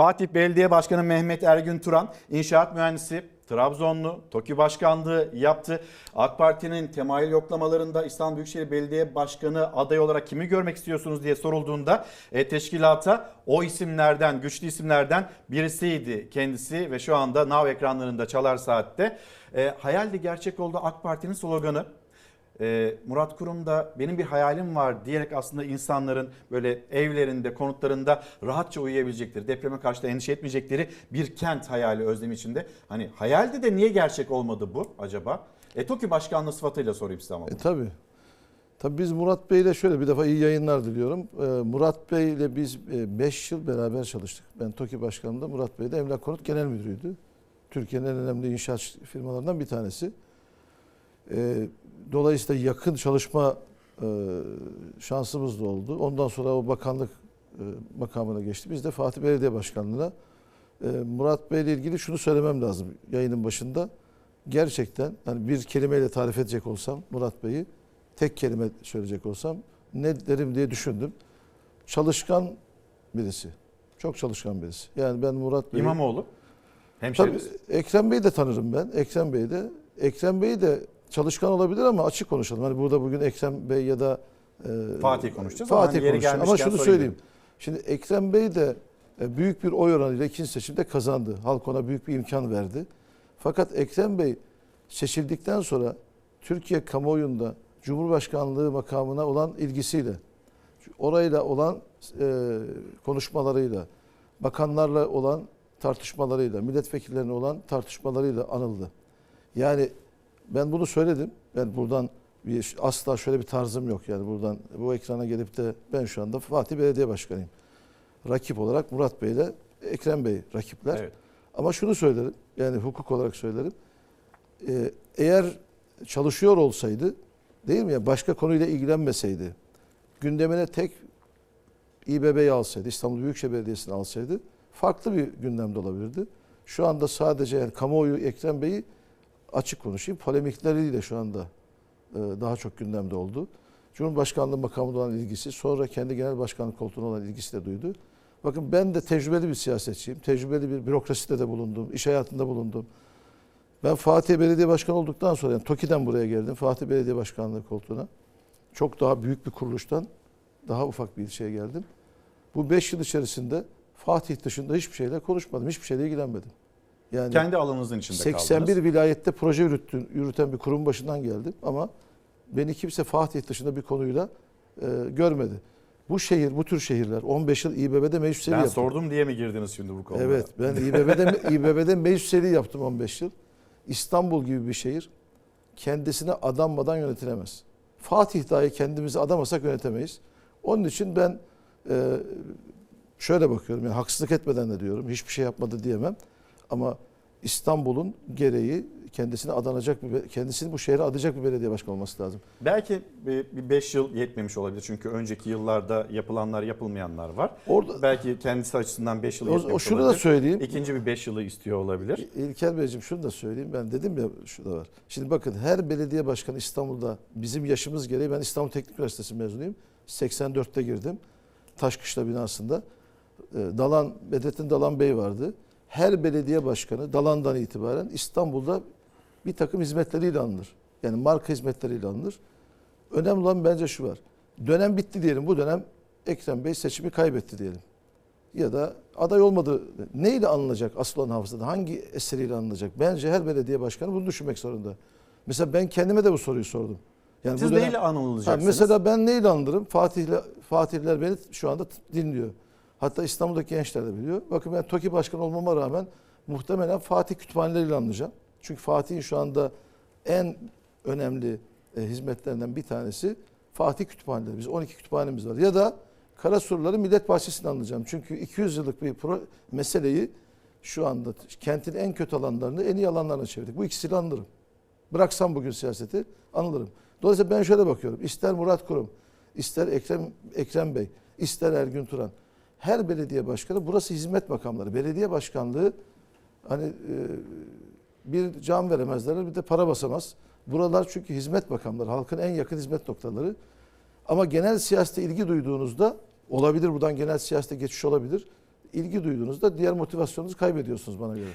Fatih Belediye Başkanı Mehmet Ergün Turan, inşaat mühendisi, Trabzonlu, TOKİ Başkanlığı yaptı. AK Parti'nin temayül yoklamalarında İstanbul Büyükşehir Belediye Başkanı adayı olarak kimi görmek istiyorsunuz diye sorulduğunda e, teşkilata o isimlerden, güçlü isimlerden birisiydi kendisi ve şu anda Nav ekranlarında çalar saatte. E, hayaldi gerçek oldu AK Parti'nin sloganı. Ee, Murat Kurum da benim bir hayalim var diyerek aslında insanların böyle evlerinde, konutlarında rahatça uyuyabilecekleri, depreme karşı da endişe etmeyecekleri bir kent hayali özlemi içinde. Hani hayalde de niye gerçek olmadı bu acaba? E TOKİ Başkanlığı sıfatıyla sorayım size ama. E, tabii. Tabii biz Murat Bey ile şöyle bir defa iyi yayınlar diliyorum. Ee, Murat Bey ile biz 5 yıl beraber çalıştık. Ben TOKİ Başkanı'nda Murat Bey de Emlak Konut Genel Müdürüydü. Türkiye'nin en önemli inşaat firmalarından bir tanesi. Ee, dolayısıyla yakın çalışma e, şansımız da oldu. Ondan sonra o bakanlık e, makamına geçti. Biz de Fatih Belediye Başkanlığı'na e, Murat Bey ile ilgili şunu söylemem lazım yayının başında. Gerçekten hani bir kelimeyle tarif edecek olsam Murat Bey'i tek kelime söyleyecek olsam ne derim diye düşündüm. Çalışkan birisi. Çok çalışkan birisi. Yani ben Murat Bey'i... İmamoğlu. Tabii Hemşerimiz. Ekrem Bey'i de tanırım ben. Ekrem Bey'i de. Ekrem Bey de çalışkan olabilir ama açık konuşalım. Hani burada bugün Ekrem Bey ya da e, Fatih konuşacağız ama Fatih hani konuşacağız. Ama şunu sorayım söyleyeyım. Şimdi Ekrem Bey de e, büyük bir oy oranıyla ikinci seçimde kazandı. Halk ona büyük bir imkan verdi. Fakat Ekrem Bey seçildikten sonra Türkiye kamuoyunda Cumhurbaşkanlığı makamına olan ilgisiyle, orayla olan e, konuşmalarıyla, bakanlarla olan tartışmalarıyla, milletvekillerine olan tartışmalarıyla anıldı. Yani ben bunu söyledim. Ben buradan bir, asla şöyle bir tarzım yok yani buradan bu ekrana gelip de ben şu anda Fatih Belediye Başkanıyım. Rakip olarak Murat Bey ile Ekrem Bey rakipler. Evet. Ama şunu söylerim yani hukuk olarak söylerim. Ee, eğer çalışıyor olsaydı değil mi ya başka konuyla ilgilenmeseydi gündemine tek İBB'yi alsaydı İstanbul Büyükşehir Belediyesi'ni alsaydı farklı bir gündemde olabilirdi. Şu anda sadece yani kamuoyu Ekrem Bey'i açık konuşayım polemikleriyle şu anda e, daha çok gündemde oldu. Cumhurbaşkanlığı makamında olan ilgisi sonra kendi genel başkanlık koltuğuna olan ilgisi de duydu. Bakın ben de tecrübeli bir siyasetçiyim. Tecrübeli bir bürokraside de bulundum. iş hayatında bulundum. Ben Fatih Belediye Başkanı olduktan sonra yani TOKİ'den buraya geldim. Fatih Belediye Başkanlığı koltuğuna. Çok daha büyük bir kuruluştan daha ufak bir ilçeye geldim. Bu 5 yıl içerisinde Fatih dışında hiçbir şeyle konuşmadım. Hiçbir şeyle ilgilenmedim. Yani Kendi alanınızın içinde 81 kaldınız. vilayette proje yürüttün, yürüten bir kurum başından geldim ama beni kimse Fatih dışında bir konuyla e, görmedi. Bu şehir, bu tür şehirler 15 yıl İBB'de meclis üyeliği Ben yaptım. sordum diye mi girdiniz şimdi bu konuya? Evet, ben İBB'de İBB'de meclis üyeliği yaptım 15 yıl. İstanbul gibi bir şehir kendisine adanmadan yönetilemez. Fatih dahi kendimizi adamasak yönetemeyiz. Onun için ben e, şöyle bakıyorum. Yani haksızlık etmeden de diyorum. Hiçbir şey yapmadı diyemem. Ama İstanbul'un gereği kendisine adanacak bir kendisini bu şehre adayacak bir belediye başkanı olması lazım. Belki bir 5 yıl yetmemiş olabilir çünkü önceki yıllarda yapılanlar yapılmayanlar var. Orada Belki kendisi açısından 5 yıl o, yetmemiş o şunu da olabilir. söyleyeyim. İkinci bir 5 yılı istiyor olabilir. İlker Beyciğim şunu da söyleyeyim. Ben dedim ya şu da var. Şimdi bakın her belediye başkanı İstanbul'da bizim yaşımız gereği ben İstanbul Teknik Üniversitesi mezunuyum. 84'te girdim. Taşkışla binasında. Ee, Dalan Bedrettin Dalan Bey vardı. Her belediye başkanı Dalan'dan itibaren İstanbul'da bir takım hizmetleriyle alınır. Yani marka hizmetleriyle alınır. Önemli olan bence şu var. Dönem bitti diyelim. Bu dönem Ekrem Bey seçimi kaybetti diyelim ya da aday olmadı. Neyle anılacak asıl olan hafızada? Hangi eseriyle anılacak? Bence her belediye başkanı bunu düşünmek zorunda. Mesela ben kendime de bu soruyu sordum. Yani Siz bu dönem- neyle Ha, anılacaksınız? mesela ben neyle anılırım? Fatih'le Fatihler beni şu anda dinliyor. Hatta İstanbul'daki gençler de biliyor. Bakın ben TOKİ başkanı olmama rağmen muhtemelen Fatih kütüphaneleriyle anılacağım. Çünkü Fatih'in şu anda en önemli e, hizmetlerinden bir tanesi Fatih kütüphaneleri. Biz 12 kütüphanemiz var. Ya da Karasurları Millet Bahçesi'ne anılacağım. Çünkü 200 yıllık bir meseleyi şu anda kentin en kötü alanlarını en iyi alanlarına çevirdik. Bu ikisiyle anılırım. Bıraksam bugün siyaseti anılırım. Dolayısıyla ben şöyle bakıyorum. İster Murat Kurum, ister Ekrem, Ekrem Bey, ister Ergün Turan. Her belediye başkanı burası hizmet makamları. Belediye başkanlığı hani e, bir can veremezler bir de para basamaz. Buralar çünkü hizmet makamları. Halkın en yakın hizmet noktaları. Ama genel siyasete ilgi duyduğunuzda olabilir buradan genel siyasete geçiş olabilir. ilgi duyduğunuzda diğer motivasyonunuzu kaybediyorsunuz bana göre.